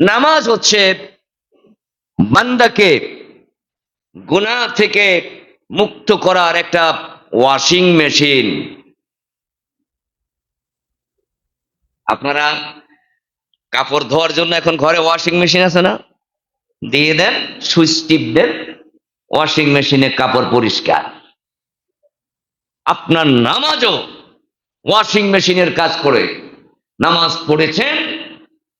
নামাজ হচ্ছে বান্দাকে গুনাহ থেকে মুক্ত করার একটা ওয়াশিং মেশিন আপনারা কাপড় ধোয়ার জন্য এখন ঘরে ওয়াশিং মেশিন আছে না? দিয়ে দেন, সুইচ টিপ দেন ওয়াশিং মেশিনে কাপড় পরিষ্কার। আপনার নামাজও ওয়াশিং মেশিনের কাজ করে। নামাজ পড়েছেন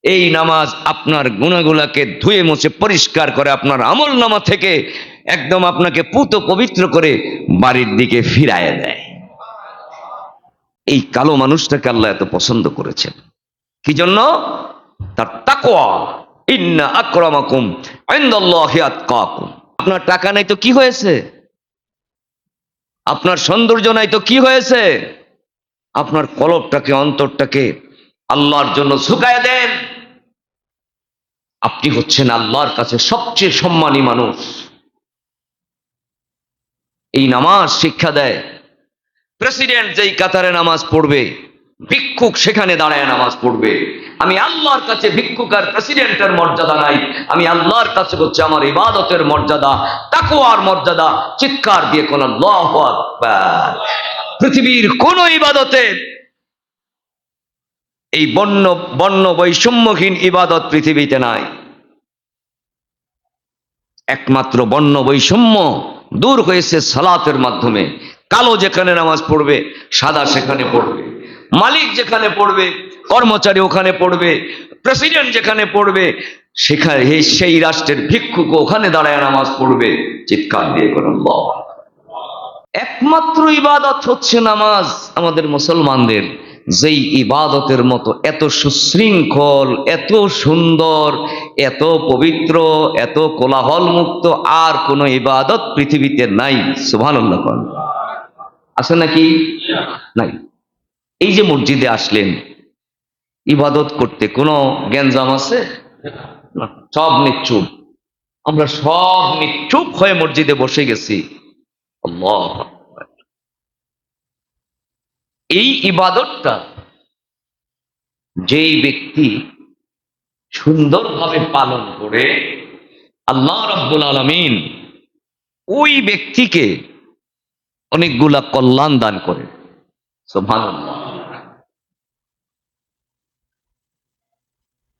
এই নামাজ আপনার গুণাগুলাকে ধুয়ে মুছে পরিষ্কার করে আপনার আমল নামা থেকে একদম আপনাকে পুত পবিত্র করে বাড়ির দিকে ফিরায় দেয়। এই কালো মানুষটাকে আল্লাহ এত পছন্দ করেছেন। কি জন্য? তার তাকওয়া। ইন্না আকরামাকুম ইনদাল্লাহি আতকাকুম। আপনার টাকা নাই তো কি হয়েছে? আপনার সৌন্দর্য নাই তো কি হয়েছে? আপনার কলবটাকে, অন্তরটাকে আল্লাহর জন্য ঝুঁকায় দেন। আপনি হচ্ছেন আল্লাহর কাছে সবচেয়ে সম্মানী মানুষ। এই নামাজ শিক্ষা দেয়। প্রেসিডেন্ট যেই কাতারে নামাজ পড়বে, ভিক্ষুক সেখানে দাঁড়ায় নামাজ পড়বে। আমি আল্লাহর কাছে ভিক্ষুক আর প্রেসিডেন্টের মর্যাদা নাই। আমি আল্লাহর কাছে হচ্ছে আমার ইবাদতের মর্যাদা তাকুয়ার মর্যাদা, চিৎকার দিয়ে কোন পৃথিবীর কোন ইবাদতে এই বন্য বন্য বৈষম্যহীন ইবাদত পৃথিবীতে নাই। একমাত্র বর্ণ বৈষম্য দূর হয়েছে সালাতের মাধ্যমে। কালো যেখানে নামাজ পড়বে, সাদা সেখানে পড়বে। মালিক যেখানে পড়বে, কর্মচারী ওখানে পড়বে, প্রেসিডেন্ট যেখানে পড়বে, সেখানে সেই রাষ্ট্রের ভিক্ষুক ওখানে দাঁড়ায় নামাজ পড়বে, চিৎকার দিয়ে করুন একমাত্র ইবাদত হচ্ছে নামাজ আমাদের মুসলমানদের। যেই ইবাদতের মতো এত সুশৃঙ্খল, এত সুন্দর, এত পবিত্র, এত কোলাহল মুক্ত আর কোনো ইবাদত পৃথিবীতে নাই। সুবহানাল্লাহ আছে নাকি? নাই। এই যে মসজিদে আসলেন, ইবাদত করতে কোনো জ্ঞানজাম আছে? সব নিচ্ছুপ। আমরা সব নিচ্ছুপ হয়ে মসজিদে বসে গেছি। আল্লাহ। এই ইবাদতটা যেই ব্যক্তি সুন্দরভাবে পালন করে, আল্লাহ রব্বুল আলমিন ওই ব্যক্তিকে অনেকগুলা কল্যাণ দান করে।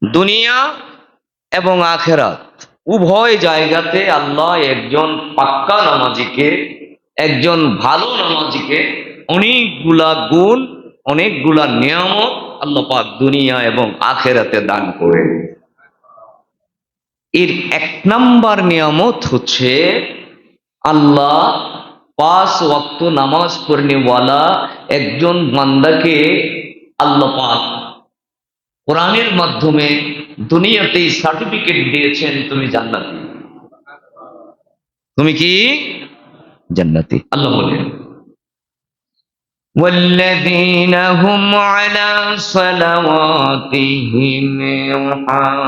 দুনিয়া এবং আখেরাত উভয় জায়গাতে আল্লাহ একজন পাক্কা নামাজিকে, একজন ভালো নামাজিকে অনেকগুলা গুণ, অনেকগুলা নিয়ামত আল্লাহ পাক দুনিয়া এবং আখেরাতে দান করে এর এক নাম্বার নিয়ামত হচ্ছে আল্লাহ পাঁচ ওয়াক্ত নামাজ পড়নেওয়ালা একজন বান্দাকে আল্লাহ পাক কোরআনের মাধ্যমে দুনিয়াতেই সার্টিফিকেট দিয়েছেন, তুমি জান্নাতি। তুমি কি? জান্নাতি। আল্লাহ বলেন। والذين هم على صلواتهم يحافظون.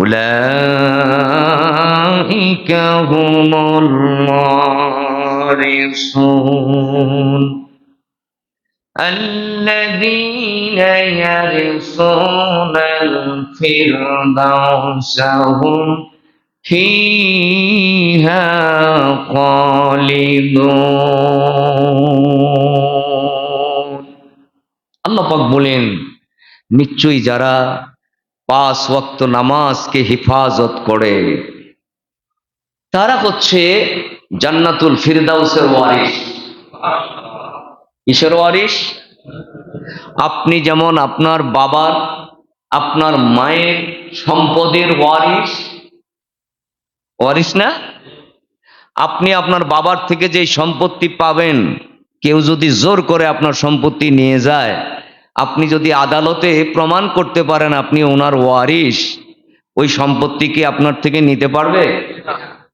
أولئك هم الوارثون. الذين يرثون الفردوس هم فيها خالدون আল্লাহ পাক বলেন নিশ্চয়ই যারা পাঁচ ওয়াক্ত নামাজকে হেফাজত করে তারা হচ্ছে জান্নাতুল ফিরদাউসের ওয়ারিস কিসের ওয়ারিস আপনি যেমন আপনার বাবার আপনার মায়ের সম্পদের ওয়ারিস ওয়ারিস না? আপনি আপনার বাবার থেকে যে সম্পত্তি পাবেন, কেউ যদি জোর করে আপনার সম্পত্তি নিয়ে যায়, আপনি যদি আদালতে প্রমাণ করতে পারেন আপনি ওনার ওয়ারিস ওই সম্পত্তি কি আপনার থেকে নিতে পারবে?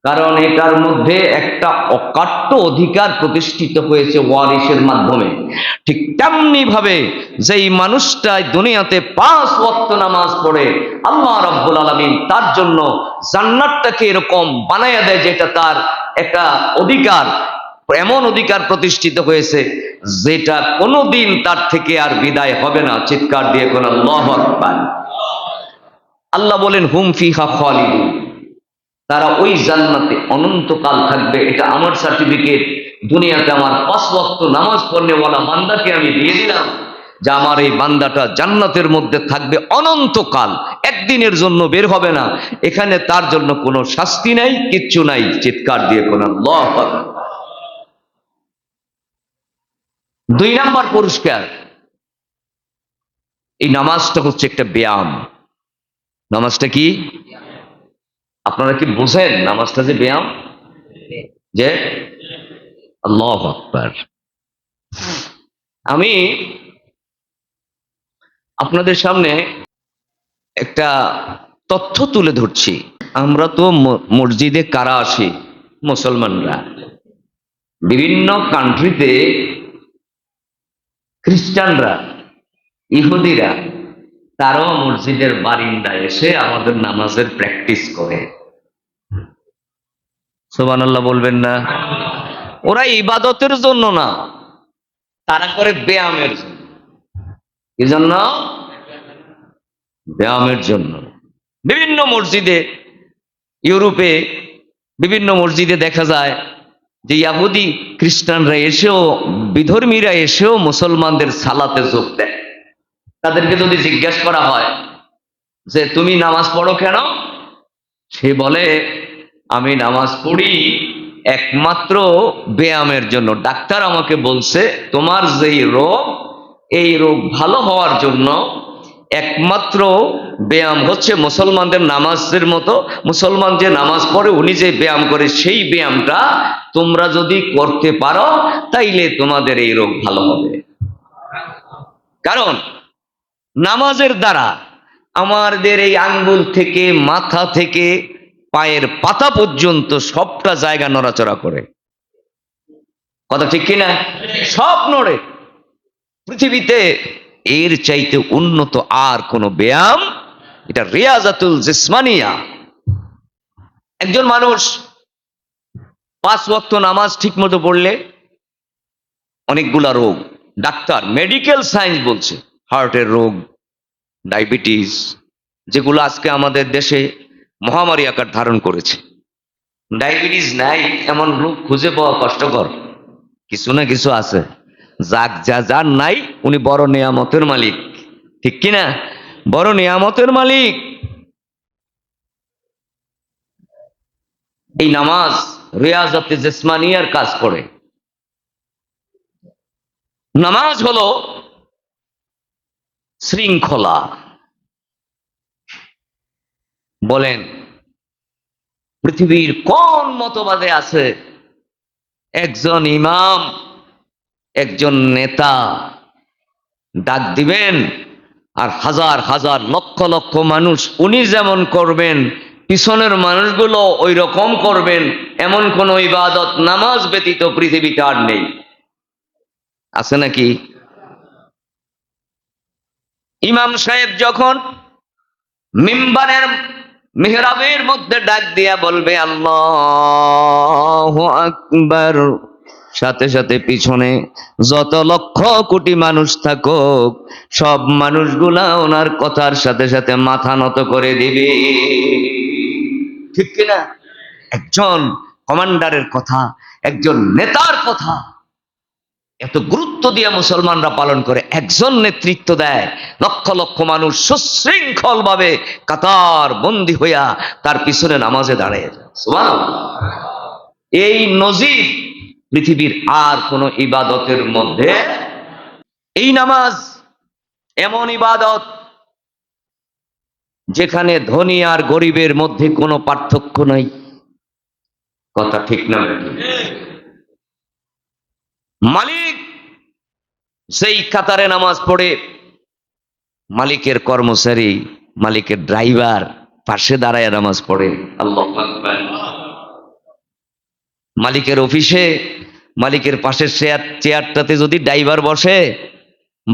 কারণ এটার মধ্যে একটা অকাট্য অধিকার প্রতিষ্ঠিত হয়েছে ওয়ারিসের মাধ্যমে। ঠিক তেমনি ভাবে যেই মানুষটাই দুনিয়াতে পাঁচ ওয়াক্ত নামাজ পড়ে, আল্লাহ রব্বুল আলমিন তার জন্য জান্নাতটাকে এরকম বানাইয়া দেয় যেটা তার একটা অধিকার, এমন অধিকার প্রতিষ্ঠিত হয়েছে যেটা কোনোদিন তার থেকে আর বিদায় হবে না। চিৎকার দিয়ে কোন আল্লাহ আল্লাহ বলেন, হুম ফিহা খালিদুন। তারা ওই জান্নাতে অনন্তকাল থাকবে। এটা আমার সার্টিফিকেট দুনিয়াতে আমার পাঁচ ওয়াক্ত নামাজ পড়নেওয়ালা বান্দাকে আমি দিয়ে দিলাম, যে আমার এই বান্দাটা জান্নাতের মধ্যে থাকবে অনন্তকাল। একদিনের জন্য বের হবে না। এখানে তার জন্য কোনো শাস্তি নাই, কিচ্ছু নাই। চিৎকার দিয়ে কোন দুই নাম্বার পুরস্কার। এই নামাজটা হচ্ছে একটা ব্যায়াম। নামাজটা কি? আপনারা কি বুঝেন নামাজটা যে ব্যায়াম? যে আল্লাহ আকবার। আমি আপনাদের সামনে একটা তথ্য তুলে ধরছি। আমরা তো মসজিদে কারা আসি? মুসলমানরা। বিভিন্ন কান্ট্রিতে খ্রিস্টানরা, ইহুদিরা, তারাও মসজিদের বারিন্দায় এসে আমাদের নামাজের প্র্যাকটিস করে। সোবান আল্লাহ বলবেন না। ওরা ইবাদতের জন্য না, তারা করে ব্যায়ামের জন্য। কি জন্য? ব্যায়ামের জন্য। বিভিন্ন মসজিদে, ইউরোপে বিভিন্ন মসজিদে দেখা যায় যে ইয়াহুদি খ্রিস্টানরা এসেও, বিধর্মীরা এসেও মুসলমানদের সালাতে যোগ দেয়। তাদেরকে যদি জিজ্ঞেস করা হয় যে, তুমি নামাজ পড়ো কেন? সে বলে আমি নামাজ পড়ি একমাত্র ব্যায়ামের জন্য। ডাক্তার আমাকে বলছে, তোমার যেই রোগ, এই রোগ ভালো হওয়ার জন্য একমাত্র ব্যায়াম হচ্ছে মুসলমানদের নামাজের মতো। মুসলমান যে নামাজ পড়ে, উনি যে ব্যায়াম করে, সেই ব্যায়ামটা তোমরা যদি করতে পারো, তাইলে তোমাদের এই রোগ ভালো হবে। কারণ নামাজের দ্বারা আমাদের এই আঙ্গুল থেকে, মাথা থেকে পায়ের পাতা পর্যন্ত সবটা জায়গা নড়াচড়া করে। কথা ঠিক কিনা সব নড়ে। পৃথিবীতে এর চাইতে উন্নত আর কোনো ব্যায়াম এটা রিয়াজাতুল জিসমানিয়া। একজন মানুষ পাঁচ ওয়াক্ত নামাজ ঠিক মতো পড়লে অনেকগুলা রোগ। ডাক্তার, মেডিকেল সায়েন্স বলছে, হার্টের রোগ, ডায়াবেটিস, যেগুলো আজকে আমাদের দেশে মহামারী আকার ধারণ করেছে। ডায়াবেটিস নাই, এমন রোগ খুঁজে পাওয়া কষ্টকর। কিছু না কিছু আছে। যাক, যা যার নাই, উনি বড় নিয়ামতের মালিক। ঠিক কিনা বড় নিয়ামতের মালিক। এই নামাজ রিয়াজতে জেসমানিয়ার কাজ করে নামাজ হলো শৃঙ্খলা। বলেন, পৃথিবীর কোন মতবাদে আছে একজন ইমাম, একজন নেতা ডাক দিবেন আর হাজার হাজার লক্ষ লক্ষ মানুষ উনি যেমন করবেন, পিছনের মানুষগুলো ওই রকম করবেন, এমন কোন ইবাদত, নামাজ ব্যতীত পৃথিবীতে আর নেই। আছে নাকি? ইমাম সাহেব যখন মিম্বারের মেহরাবের মধ্যে ডাক দিয়া বলবে, আল্লাহ আকবার। সাথে সাথে পিছনে যত লক্ষ কোটি মানুষ থাকুক, সব মানুষগুলা ওনার কথার সাথে সাথে মাথা নত করে দিবে। ঠিক কিনা? একজন কমান্ডারের কথা, একজন নেতার কথা। এত গুরুত্ব দিয়ে মুসলমানরা পালন করে, একজন নেতৃত্ব দেয়, লক্ষ লক্ষ মানুষ সুশৃঙ্খল ভাবে কাতার বন্দি হইয়া তার পিছনে নামাজে দাঁড়িয়ে। এই নজির পৃথিবীর আর কোন ইবাদতের মধ্যে এই নামাজ এমন ইবাদত যেখানে ধনী আর গরিবের মধ্যে কোনো পার্থক্য নাই। কথা ঠিক না মালিক সেই কাতারে নামাজ পড়ে, মালিকের কর্মচারী, মালিকের ড্রাইভার পাশে দাঁড়ায় নামাজ পড়ে। আল্লাহ মালিকের অফিসে, মালিকের পাশের চেয়ার, চেয়ারটাতে যদি ড্রাইভার বসে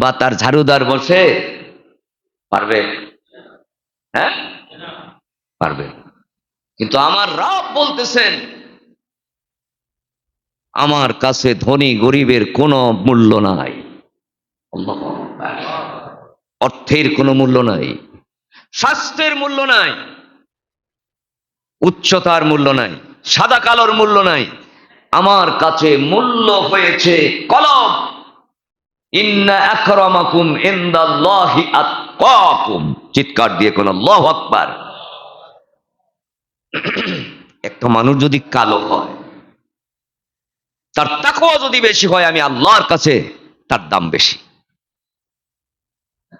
বা তার ঝাড়ুদার বসে, পারবে? হ্যাঁ? পারবে। কিন্তু আমার রাব বলতেছেন, আমার কাছে ধনী গরিবের কোনো মূল্য নাই। অর্থের কোনো মূল্য নাই, স্বাস্থ্যের মূল্য নাই, উচ্চতার মূল্য নাই, সাদা কালোর মূল্য নাই। আমার কাছে মূল্য হয়েছে কলম। চিৎকার দিয়ে কোন আল্লাহু আকবার। একটা মানুষ যদি কালো হয়, তার তাকওয়া যদি বেশি হয়, আমি আল্লাহর কাছে তার দাম বেশি।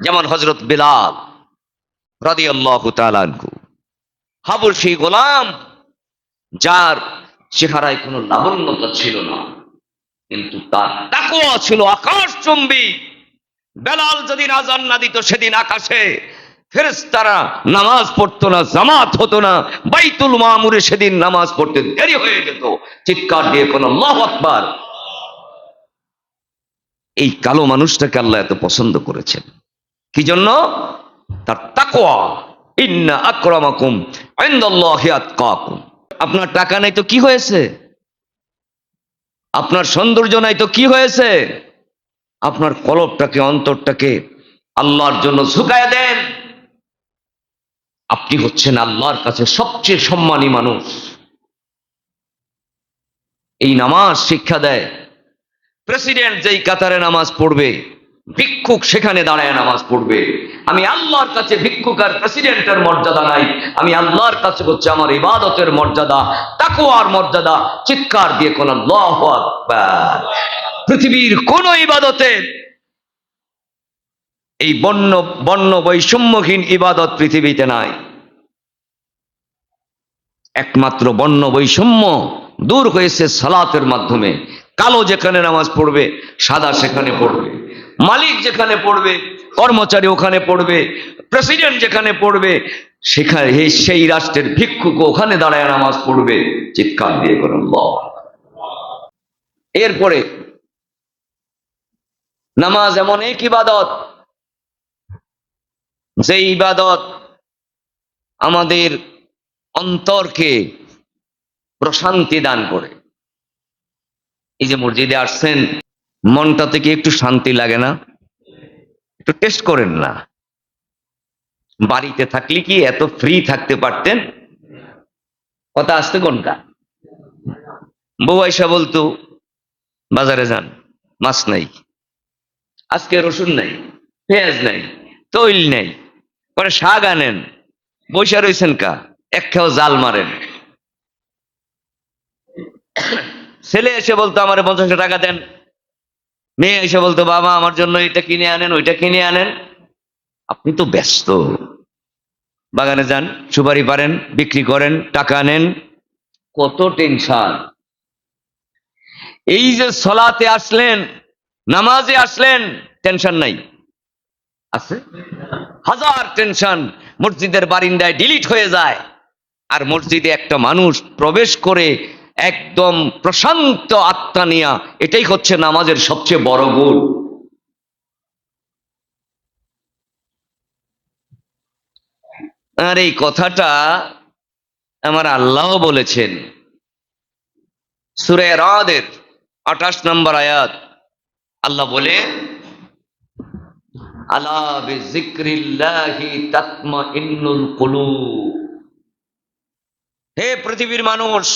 যেমন হজরত বিলাল রাদিয়াল্লাহু তাআলা আনহু। হাবুর সেই গোলাম, যার চেহারায় কোনো লাবণ্যতা ছিল না, কিন্তু তার তাকওয়া ছিল আকাশ চুম্বি বেলাল যদি আজান না দিত, সেদিন আকাশে ফেরেশতারা নামাজ পড়তো না, জামাত হতো না, বাইতুল মামুরে সেদিন নামাজ পড়তে দেরি হয়ে যেত। চিৎকার দিয়ে কোন আল্লাহু এই কালো মানুষটাকে আল্লাহ এত পছন্দ করেছেন। কি জন্য তার তাকওয়া। ইন্না আকরামাকুম আপনার টাকা নাই তো কি হয়েছে? আপনার সৌন্দর্য নাই তো কি হয়েছে? আপনার কলবটাকে, অন্তরটাকে আল্লাহর জন্য ঝুঁকায় দেন। আপনি হচ্ছেন আল্লাহর কাছে সবচেয়ে সম্মানী মানুষ। এই নামাজ শিক্ষা দেয়। প্রেসিডেন্ট যেই কাতারে নামাজ পড়বে ভিক্ষুক সেখানে দাঁড়ায় নামাজ পড়বে। আমি আল্লাহর কাছে ভিক্ষুক আর প্রেসিডেন্টের মর্যাদা নাই। আমি আল্লাহর কাছে হচ্ছে আমার ইবাদতের মর্যাদা তাকুয়ার মর্যাদা, চিৎকার দিয়ে কোন পৃথিবীর কোন ইবাদতের এই বন্য বন্য বৈষম্যহীন ইবাদত পৃথিবীতে নাই। একমাত্র বন্য বৈষম্য দূর হয়েছে সালাতের মাধ্যমে। কালো যেখানে নামাজ পড়বে, সাদা সেখানে পড়বে। মালিক যেখানে পড়বে, কর্মচারী ওখানে পড়বে প্রেসিডেন্ট যেখানে পড়বে, সেখানে সেই রাষ্ট্রের ভিক্ষুক ওখানে দাঁড়ায় নামাজ পড়বে, চিৎকার দিয়ে করুন এরপরে নামাজ এমন এক ইবাদত যে ইবাদত আমাদের অন্তরকে প্রশান্তি দান করে। এই যে মসজিদে আসছেন মনটা থেকে একটু শান্তি লাগে না, একটু টেস্ট করেন না। বাড়িতে থাকলে কি এত ফ্রি থাকতে পারতেন? কথা আসতে কোনটা? বউ আইসা বলতো, বাজারে যান, মাছ নাই, আজকে রসুন নাই, পেঁয়াজ নাই, তৈল নাই, পরে শাক আনেন বৈশা রয়েছেন কা, এক খেও জাল মারেন। ছেলে এসে বলতো, আমার পঞ্চাশ টাকা দেন। মেয়ে এসে বলতো, বাবা, আমার জন্য এটা কিনে আনেন, ওইটা কিনে আনেন। আপনি তো ব্যস্ত। বাগানে যান, সুপারি পারেন, বিক্রি করেন, টাকা নেন। কত টেনশন। এই যে সলাতে আসলেন, নামাজে আসলেন, টেনশন নাই। আছে? হাজার টেনশন। মসজিদের বারিন্দায় ডিলিট হয়ে যায়। আর মসজিদে একটা মানুষ প্রবেশ করে একদম প্রশান্ত আত্মা নিয়া এটাই হচ্ছে নামাজের সবচেয়ে বড় গুণ। আর এই কথাটা আমার আল্লাহ বলেছেন। সুরে রাদের আঠাশ নম্বর আয়াত, আল্লাহ বলে আলা বিজিক্রিল্লাহি তাতমাইন্নুল কুলুব। হে পৃথিবীর মানুষ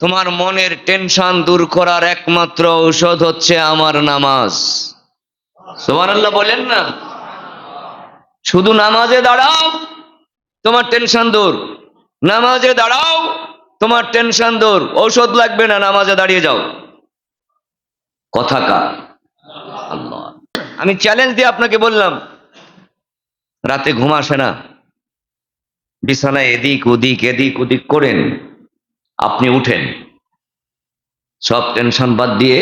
তোমার মনের টেনশন দূর করার একমাত্র ঔষধ হচ্ছে আমার নামাজ। সুবহানাল্লাহ বলেন না? শুধু নামাজে দাঁড়াও, তোমার টেনশন দূর। নামাজে দাঁড়াও, তোমার টেনশন দূর। ঔষধ লাগবে না, নামাজে দাঁড়িয়ে যাও। কথা আল্লাহ। আমি চ্যালেঞ্জ দিয়ে আপনাকে বললাম, রাতে ঘুম আসে না। বিছানায় এদিক ওদিক এদিক ওদিক করেন। আপনি উঠেন। সব টেনশন বাদ দিয়ে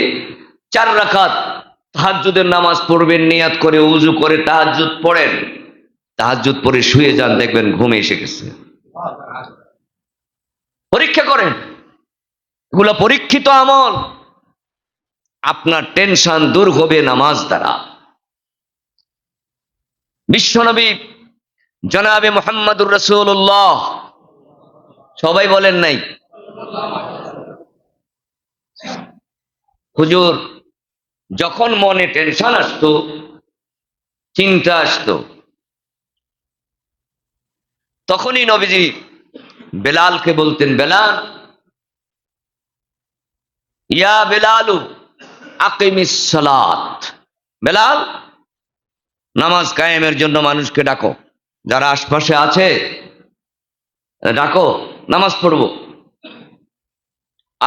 চার রাখাত তাহাজ্জুদের নামাজ পড়বেন, নিয়াত করে উজু করে, তাহাজ্জুদ পড়েন। তাহাজ্জুদ পরে শুয়ে যান, দেখবেন ঘুম এসে গেছে। পরীক্ষা করেন। এগুলো পরীক্ষিত আমল। আপনার টেনশন দূর হবে নামাজ দ্বারা। বিশ্বনবী জনাবে মোহাম্মদুর রসুল্লাহ সবাই বলেন নাই হুজুর, যখন মনে টেনশন আসতো, চিন্তা আসতো, তখনই নবীজি বেলালকে বলতেন, বেলাল, ইয়া বেলালু সালাত। বেলাল, নামাজ কায়েমের জন্য মানুষকে ডাকো, যারা আশপাশে আছে, ডাকো, নামাজ পড়ব।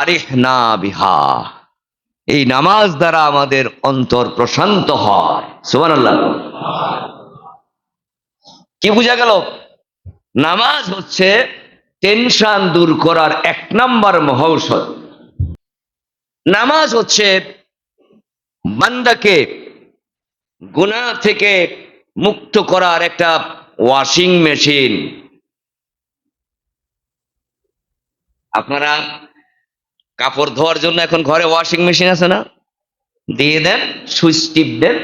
আরিহ বিহা। এই নামাজ দ্বারা আমাদের অন্তর প্রশান্ত হয়। সুবান কি বোঝা গেল? নামাজ হচ্ছে টেনশন দূর করার এক নাম্বার মহৌষধ। নামাজ হচ্ছে বান্দাকে গুনাহ থেকে মুক্ত করার একটা ওয়াশিং মেশিন। আপনারা কাপড় ধোয়ার জন্য এখন ঘরে ওয়াশিং মেশিন আছে না? দিয়ে দেন, সুইচ টিপ দেন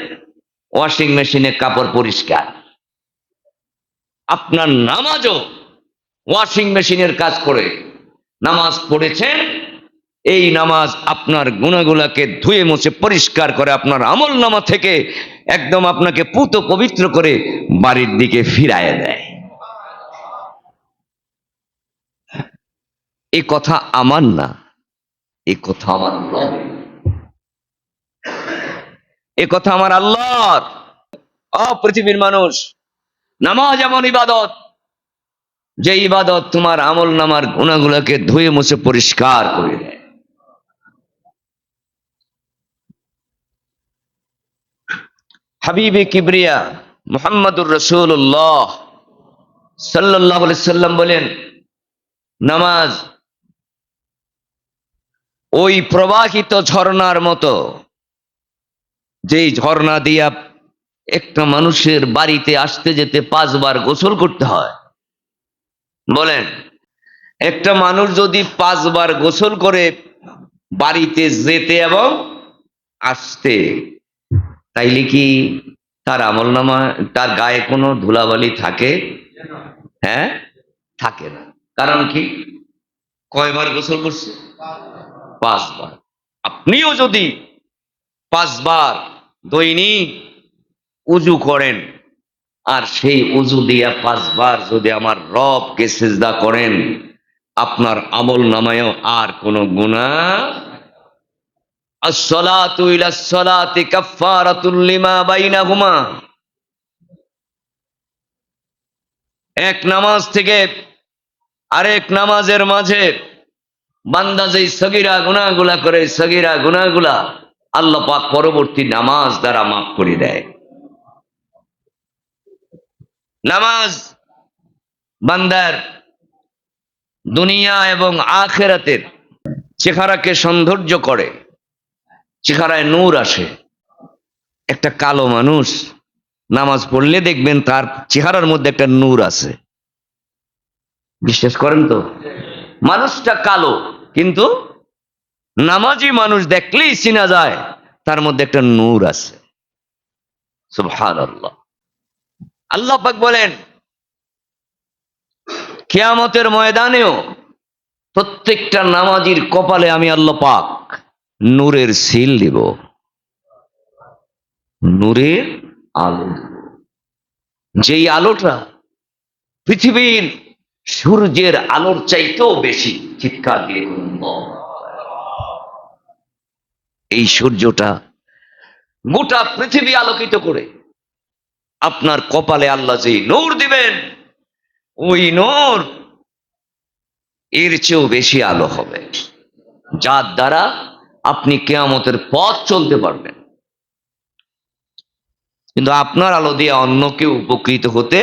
ওয়াশিং মেশিনে কাপড় পরিষ্কার। আপনার নামাজও ওয়াশিং মেশিনের কাজ করে। নামাজ পড়েছেন, এই নামাজ আপনার গুণাগুলাকে ধুয়ে মুছে পরিষ্কার করে আপনার আমল নামা থেকে একদম আপনাকে পুত পবিত্র করে বাড়ির দিকে ফিরায় দেয়। এই কথা আমার না। এই কথা আমার এ কথা আমার আল্লাহর। অ পৃথিবীর মানুষ, নামাজ এমন ইবাদত, যে ইবাদত তোমার আমল নামার গুণাগুলোকে ধুয়ে মুছে পরিষ্কার করে দেয়। হাবিবে কিবরিয়া মোহাম্মদুর রসুল্লাহ সাল্লাহ সাল্লাম বলেন, নামাজ ওই প্রবাহিত ঝর্ণার মতো। যেই ঝর্ণা দিয়া একটা মানুষের বাড়িতে আসতে যেতে পাঁচবার গোসল করতে হয়। বলেন, একটা মানুষ যদি পাঁচবার গোসল করে বাড়িতে যেতে এবং আসতে, তাইলে কি তার আমল নামা তার গায়ে কোনো ধুলাবালি থাকে? হ্যাঁ থাকে না। কারণ কি? কয়বার গোসল করছে? পাঁচবার। আপনিও যদি পাঁচবার দৈনিক উজু করেন, আর সেই উজু দিয়া পাঁচবার যদি আমার রবকে সেজদা করেন, আপনার আমল নামায়ও আর কোনো গুণা এক নামাজ থেকে আরেক নামাজের মাঝে বান্দা যেই সগিরা গুনাহগুলা করে, সগিরা গুনাহগুলা আল্লাহ পাক পরবর্তী নামাজ দ্বারা মাফ করে দেয়। নামাজ বান্দার দুনিয়া এবং আখেরাতের চেহারাকে সৌন্দর্য করে, চেহারায় নূর আসে। একটা কালো মানুষ নামাজ পড়লে দেখবেন তার চেহারার মধ্যে একটা নূর আছে। বিশ্বাস করেন তো? মানুষটা কালো, কিন্তু নামাজি মানুষ দেখলেই চিনা যায়, তার মধ্যে একটা নূর আছে। আল্লাহ আল্লাহ পাক বলেন, কিয়ামতের ময়দানেও প্রত্যেকটা নামাজির কপালে আমি আল্লাহ পাক নূরের সিল দিব। নূরের আলো যেই আলোটা পৃথিবীর সূর্যের আলোর চাইতেও বেশি চিৎকার দিয়ে এই সূর্যটা গোটা পৃথিবী আলোকিত করে। আপনার কপালে আল্লাহ যেই নূর দিবেন, ওই নূর এর চেয়েও বেশি আলো হবে, যার দ্বারা আপনি কেয়ামতের পথ চলতে পারবেন। কিন্তু আপনার আলো দিয়ে অন্য কেউ উপকৃত হতে